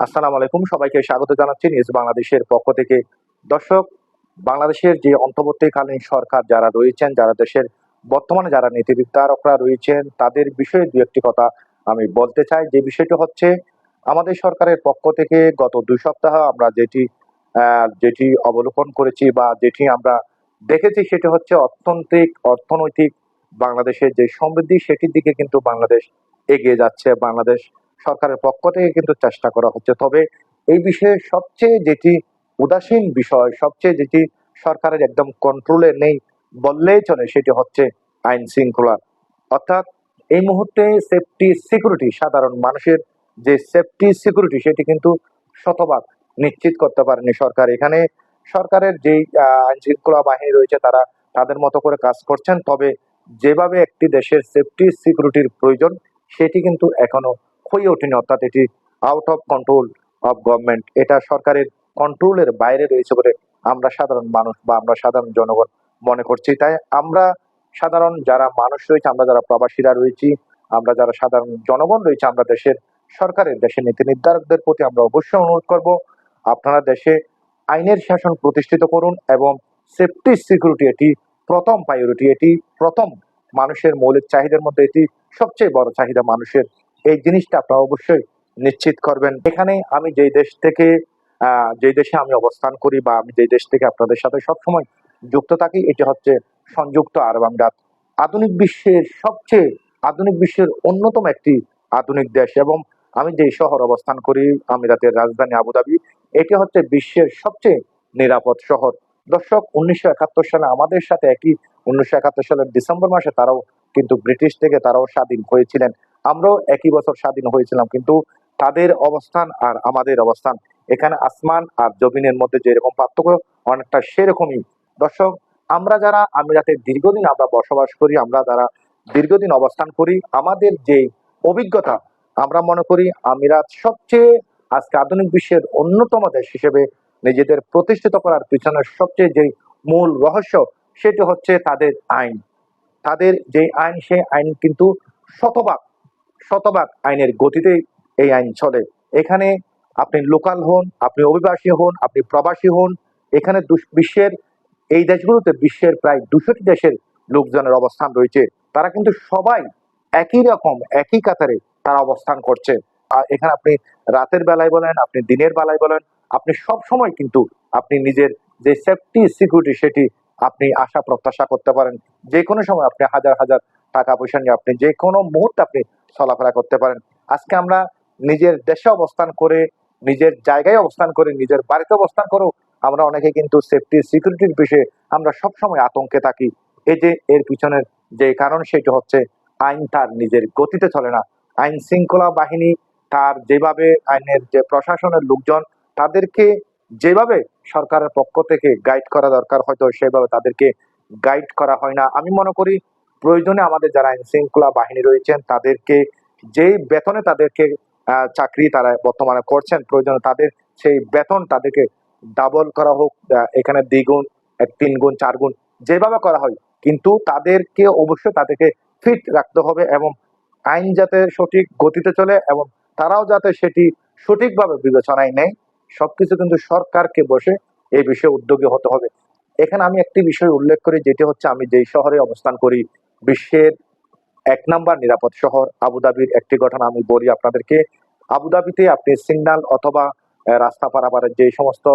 আসসালামু আলাইকুম। সবাইকে স্বাগত জানাচ্ছি নিউজ বাংলাদেশের পক্ষ থেকে। দর্শক, বাংলাদেশের যে অন্তর্বর্তীকালীন সরকার যারা রয়েছেন, যারা দেশের বর্তমানে যারা নীতি রয়েছেন, তাদের বিষয়ে দু একটি কথা আমি বলতে চাই। যে বিষয়টি হচ্ছে, আমাদের সরকারের পক্ষ থেকে গত দুই সপ্তাহ আমরা যেটি যেটি অবলোকন করেছি বা যেটি আমরা দেখেছি, সেটি হচ্ছে অর্থনৈতিক অর্থনৈতিক বাংলাদেশের যে সমৃদ্ধি, সেটির দিকে কিন্তু বাংলাদেশ এগিয়ে যাচ্ছে। বাংলাদেশ সরকারের পক্ষ থেকে কিন্তু চেষ্টা করা হচ্ছে। তবে এই বিষয়ে সবচেয়ে যেটি উদাসীন বিষয়, সবচেয়ে যেটি সরকারের একদম কন্ট্রোলে নেই বললেই চলে, সেটি হচ্ছে আইন শৃঙ্খলা। অর্থাৎ এই মুহূর্তে সেফটি সিকিউরিটি সাধারণ মানুষের যে সেফটি সিকিউরিটি সেটি কিন্তু শতভাগ নিশ্চিত করতে পারেনি সরকার। এখানে সরকারের যেই আইন শৃঙ্খলা বাহিনী রয়েছে, তারা তাদের মতো করে কাজ করছেন। তবে যেভাবে একটি দেশের সেফটি সিকিউরিটির প্রয়োজন, সেটি কিন্তু এখনও হয়ে ওঠেনি, অর্থাৎ এটি out of control of government এটা সরকারের কন্ট্রোলের বাইরে রয়েছে বলে আমরা সাধারণ মানুষ বা আমরা সাধারণ জনগণ মনে করছি। তাই আমরা সাধারণ যারা মানুষ রয়েছে, আমরা যারা প্রবাসীরা রয়েছি, আমরা যারা সাধারণ জনগণ রয়েছে, আমরা দেশের সরকারের, দেশের নীতি নির্ধারকদের প্রতি আমরা অবশ্যই অনুরোধ করব, আপনারা দেশে আইনের শাসন প্রতিষ্ঠিত করুন এবং সেফটি সিকিউরিটি এটি প্রথম প্রায়োরিটি এটি প্রথম মানুষের মৌলিক চাহিদার মধ্যে এটি সবচেয়ে বড় চাহিদা মানুষের এই জিনিসটা আপনারা অবশ্যই নিশ্চিত করবেন। এখানে আমি যেই দেশ থেকে যেই দেশে আমি অবস্থান করি বা আমি যেই দেশ থেকে আপনাদের সাথে সবসময় যুক্ত থাকি, এটি হচ্ছে সংযুক্ত আরব আমিরাত। আধুনিক বিশ্বের সবচেয়ে, আধুনিক বিশ্বের অন্যতম একটি আধুনিক দেশ এবং আমি যেই শহর অবস্থান করি, আমিরাতের রাজধানী আবুধাবি, এটি হচ্ছে বিশ্বের সবচেয়ে নিরাপদ শহর। দর্শক, উনিশশো একাত্তর সালে আমাদের সাথে একই, উনিশশো একাত্তর সালের ডিসেম্বর মাসে তারাও কিন্তু ব্রিটিশ থেকে তারাও স্বাধীন হয়েছিলেন। আমরাও একই বছর স্বাধীন হয়েছিলাম, কিন্তু তাদের অবস্থান আর আমাদের অবস্থান, এখানে আসমান আর জমিনের মধ্যে যেরকম পার্থক্য, অনেকটা সেরকমই। দর্শক, আমরা যারা আমিরাতে দীর্ঘদিন আমরা বসবাস করি, আমরা যারা দীর্ঘদিন অবস্থান করি, আমাদের যে অভিজ্ঞতা, আমরা মনে করি আমিরাত সবচেয়ে আজকে আধুনিক বিশ্বের অন্যতম দেশ হিসেবে নিজেদের প্রতিষ্ঠিত করার পিছনে সবচেয়ে যে মূল রহস্য, সেটি হচ্ছে তাদের আইন। তাদের যে আইন, সেই আইন কিন্তু শতভাগ শতভাগ আইনের গতিতে এই আইন চলে। এখানে আপনি লোকাল হন, আপনি অভিবাসী হন, আপনি প্রবাসী হন, এখানে বিশ্বের এই দেশগুলোতে বিশ্বের প্রায় দুশোটি দেশের লোকজনের অবস্থান রয়েছে। তারা কিন্তু সবাই একই রকম, একই কাতারে তারা অবস্থান করছে। আর এখানে আপনি রাতের বেলায় বলেন, আপনি দিনের বেলায় বলেন, আপনি সব সময় কিন্তু আপনি নিজের যে সেফটি সিকিউরিটি সেটি আপনি আশা প্রত্যাশা করতে পারেন। যে কোনো সময় আপনি হাজার হাজার টাকা পয়সা নিয়ে আপনি যে কোনো মুহূর্তে আপনি চলাফেরা করতে পারেন। আজকে আমরা নিজের দেশে অবস্থান করে, নিজের জায়গায় অবস্থান করে, নিজের বাড়িতে অবস্থান করেও আমরা অনেকে কিন্তু সেফটি সিকিউরিটির বিষয়ে আমরা সব সময় আতঙ্কে থাকি। এই যে এর পিছনের যে কারণ সেটি হচ্ছে আইন তার নিজের গতিতে চলে না। আইন শৃঙ্খলা বাহিনী তার যেভাবে আইনের যে প্রশাসনের লোকজন, তাদেরকে যেভাবে সরকারের পক্ষ থেকে গাইড করা দরকার, হয়তো সেভাবে তাদেরকে গাইড করা হয় না। আমি মনে করি প্রয়োজনে আমাদের যারা আইন শৃঙ্খলা বাহিনী রয়েছেন, তাদেরকে যেই বেতনে তাদেরকে চাকরি তারা বর্তমানে করছেন, প্রয়োজনে তাদের সেই বেতন তাদেরকে ডাবল করা হোক এখানে দ্বিগুণ, এক তিন গুণ চার গুণ যেভাবে করা হয়। কিন্তু তাদেরকে অবশ্যই তাদেরকে ফিট রাখতে হবে এবং আইন যাতে সঠিক গতিতে চলে এবং তারাও যাতে সেটি সঠিকভাবে বিবেচনায় নেয়, সবকিছু কিন্তু সরকারকে বসে এই বিষয়ে উদ্যোগী হতে হবে। এখানে আমি একটি বিষয় উল্লেখ করি, যেটি হচ্ছে আমি যেই শহরে অবস্থান করি বিশ্বের এক নাম্বার নিরাপদ শহর আবুধাবির একটি ঘটনা আমি বলি আপনাদেরকে। আবুধাবিতে আপনি সিগন্যাল অথবা রাস্তা পারাপারের যে সমস্ত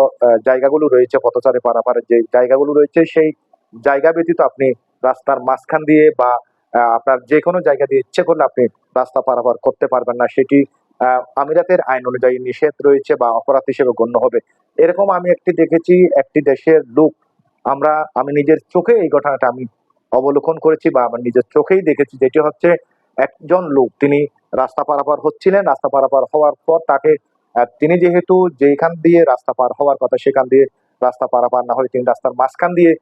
জায়গাগুলো রয়েছে, পথচারী পারাপারের যে জায়গাগুলো রয়েছে, সেই জায়গা ব্যতীত আপনি রাস্তার মাঝখান দিয়ে বা আপনার যে কোনো জায়গা দিয়ে ইচ্ছে করলে আপনি রাস্তা পারাপার করতে পারবেন না। সেটি আমিরাতের আইন অনুযায়ী নিষেধ রয়েছে বা অপরাধ হিসেবে গণ্য হবে। এরকম আমি একটি দেখেছি, একটি দেশের লোক। আমরা, আমি নিজের চোখে এই ঘটনাটা আমি অবলোকন করেছি বা আমার নিজের চোখেই দেখেছি, যেটি হচ্ছে একজন লোক। তিনি রাস্তা পারাপার হচ্ছিলেন, রাস্তা পারাপার হওয়ার পর তাকে তিনি যেহেতু যেখান দিয়ে রাস্তা পার হওয়ার কথা, সেখান দিয়ে রাস্তা পারাপার না হয়ে তিনি রাস্তার মাঝখান দিয়ে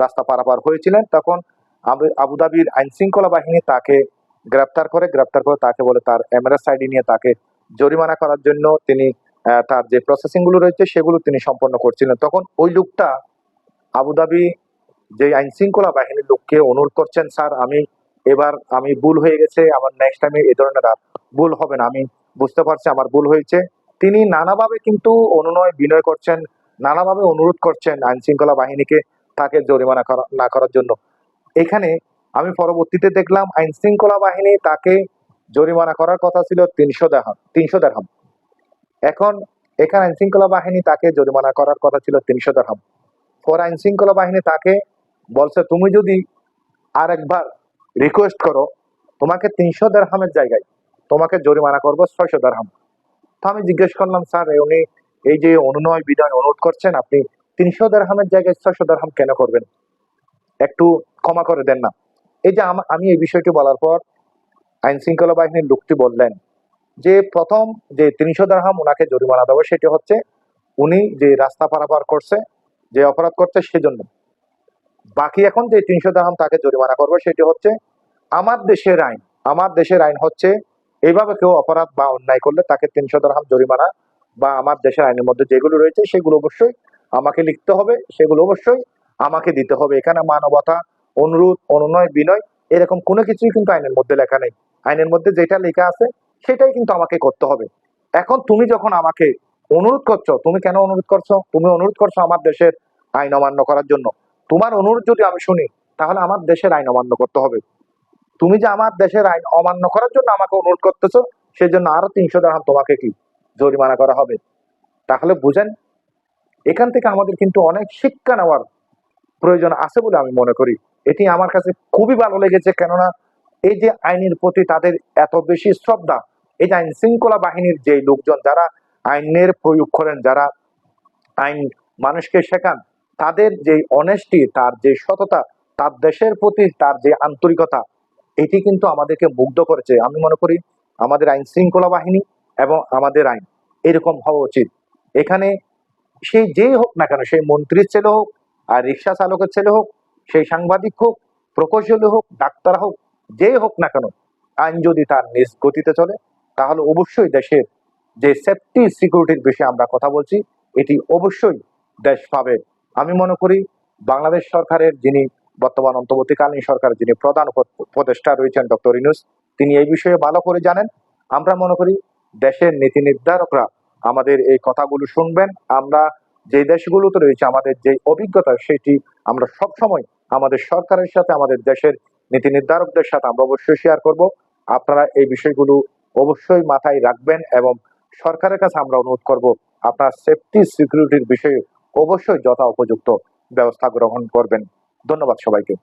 রাস্তা পারাপার হয়েছিলেন, তখন আবু- আবুধাবির আইন শৃঙ্খলা বাহিনী তাকে গ্রেপ্তার করে গ্রেপ্তার করে তাকে বলে তার এমআরএস আইডি নিয়ে তাকে জরিমানা করার জন্য তিনি তার যে প্রসেসিংগুলো রয়েছে, সেগুলো তিনি সম্পন্ন করছিলেন। তখন ওই লোকটা আবুধাবি যে আইন শৃঙ্খলা বাহিনীর লোককে অনুরোধ করছেন, স্যার, আমি এবার, আমি ভুল হয়ে গেছে, আমার নেক্সট টাইমে এই ধরনের আর ভুল হবে না। আমি বুঝতে পারছি আমার ভুল হয়েছে। তিনি নানাভাবে কিন্তু অনুনয়, বিনয় করছেন, নানাভাবে অনুরোধ করছেন আইন শৃঙ্খলা বাহিনীকে তাকে জরিমানা না করার জন্য। এখানে আমি পরবর্তীতে দেখলাম আইন শৃঙ্খলা বাহিনী তাকে জরিমানা করার কথা ছিল তিনশো দেহাম তিনশো দেড়হাম এখন এখানে আইন শৃঙ্খলা বাহিনী তাকে জরিমানা করার কথা ছিল তিনশো দেড়হাম পর আইন শৃঙ্খলা বাহিনী তাকে বলছে, তুমি যদি আর একবার রিকোয়েস্ট করো, তোমাকে তিনশো দেড়হামের জায়গায় তোমাকে জরিমানা করব ছয়শো দেড়হাম। তো আমি জিজ্ঞেস করলাম, স্যার উনি, এই যে অনুনয় বিনয় অনুরোধ করছেন, আপনি তিনশো দেড়হামের জায়গায় ছয়শো দেড়হাম কেন করবেন? একটু ক্ষমা করে দেন না। এই যে আম- এই বিষয়টি বলার পর আইন শৃঙ্খলা বাহিনীর লোকটি বললেন, যে প্রথম যে তিনশো দেড়হাম ওনাকে জরিমানা দেবো, সেটি হচ্ছে উনি যে রাস্তা পারাপার করছে, যে অপরাধ করছে, সেজন্য। বাকি এখন যে তিনশো দেড়হাম তাকে জরিমানা করব, সেটি হচ্ছে আমার দেশের আইন, আমার দেশের আইন হচ্ছে এইভাবে কেউ অপরাধ বা অন্যায় করলে তাকে তিনশো দেড়হাম জরিমানা বা আমার দেশের আইনের মধ্যে যেগুলো রয়েছে, সেগুলো অবশ্যই আমাকে লিখতে হবে, সেগুলো অবশ্যই আমাকে দিতে হবে। এখানে মানবতা, অনুরোধ, অনুনয়, বিনয় এরকম কোনো কিছুই কিন্তু আইনের মধ্যে লেখা নেই। আইনের মধ্যে যেটা লেখা আছে, সেটাই কিন্তু আমাকে করতে হবে। এখন তুমি যখন আমাকে অনুরোধ করছ, তুমি কেন অনুরোধ করছ? তুমি অনুরোধ করছ আমার দেশের আইন অমান্য করার জন্য। তোমার অনুরোধ যদি আমি শুনি, তাহলে আমার দেশের আইন অমান্য করতে হবে। তুমি যে আমার দেশের আইন অমান্য করার জন্য আমাকে অনুরোধ করতেছো সেই জন্য আরও তিনশো দেড়হাম তোমাকে কি জরিমানা করা হবে? তাহলে বুঝেন, এখান থেকে আমাদের কিন্তু অনেক শিক্ষা নেওয়ার প্রয়োজন আছে বলে আমি মনে করি। এটি আমার কাছে খুবই ভালো লেগেছে, কেননা এই যে আইনের প্রতি তাদের এত বেশি শ্রদ্ধা, এই যে আইন শৃঙ্খলা বাহিনীর যে লোকজন যারা আইনের প্রয়োগ করেন, যারা আইন মানুষকে শেখান তাদের যে অনেস্টি তার যে সততা, তার দেশের প্রতি তার যে আন্তরিকতা, এটি কিন্তু আমাদেরকে মুগ্ধ করেছে। আমি মনে করি আমাদের আইন শৃঙ্খলা বাহিনী এবং আমাদের আইন এরকম হওয়া উচিত। এখানে সেই যেই হোক না কেন সেই মন্ত্রীর ছেলে হোক, আর রিক্সা চালকের ছেলে হোক সেই সাংবাদিক হোক, প্রকৌশলী হোক, ডাক্তার হোক যেই হোক না কেন, আইন যদি তার নিজ গতিতে চলে, তাহলে অবশ্যই দেশের যে সেফটি সিকিউরিটির বিষয়ে আমরা কথা বলছি, এটি অবশ্যই দেশ পাবে। আমি মনে করি বাংলাদেশ সরকারের যিনি বর্তমান অন্তর্বর্তীকালীন সরকারের যিনি প্রধান উপ- উপদেষ্টা রয়েছেন ডক্টর ইনুস তিনি এই বিষয়ে ভালো করে জানেন। আমরা মনে করি দেশের নীতি নির্ধারকরা আমাদের এই কথাগুলো শুনবেন। আমরা যে দেশগুলোতে রয়েছে, আমাদের যে অভিজ্ঞতা, সেটি আমরা সব সময় আমাদের সরকারের সাথে, আমাদের দেশের নীতি নির্ধারকদের সাথে আমরা অবশ্যই শেয়ার করব। আপনারা এই বিষয়গুলো অবশ্যই মাথায় রাখবেন এবং সরকারের কাছে আমরা অনুরোধ করব, আপনার সেফটি সিকিউরিটির বিষয়ে অবশ্যই যথা উপযুক্ত ব্যবস্থা গ্রহণ করবেন। ধন্যবাদ সবাইকে।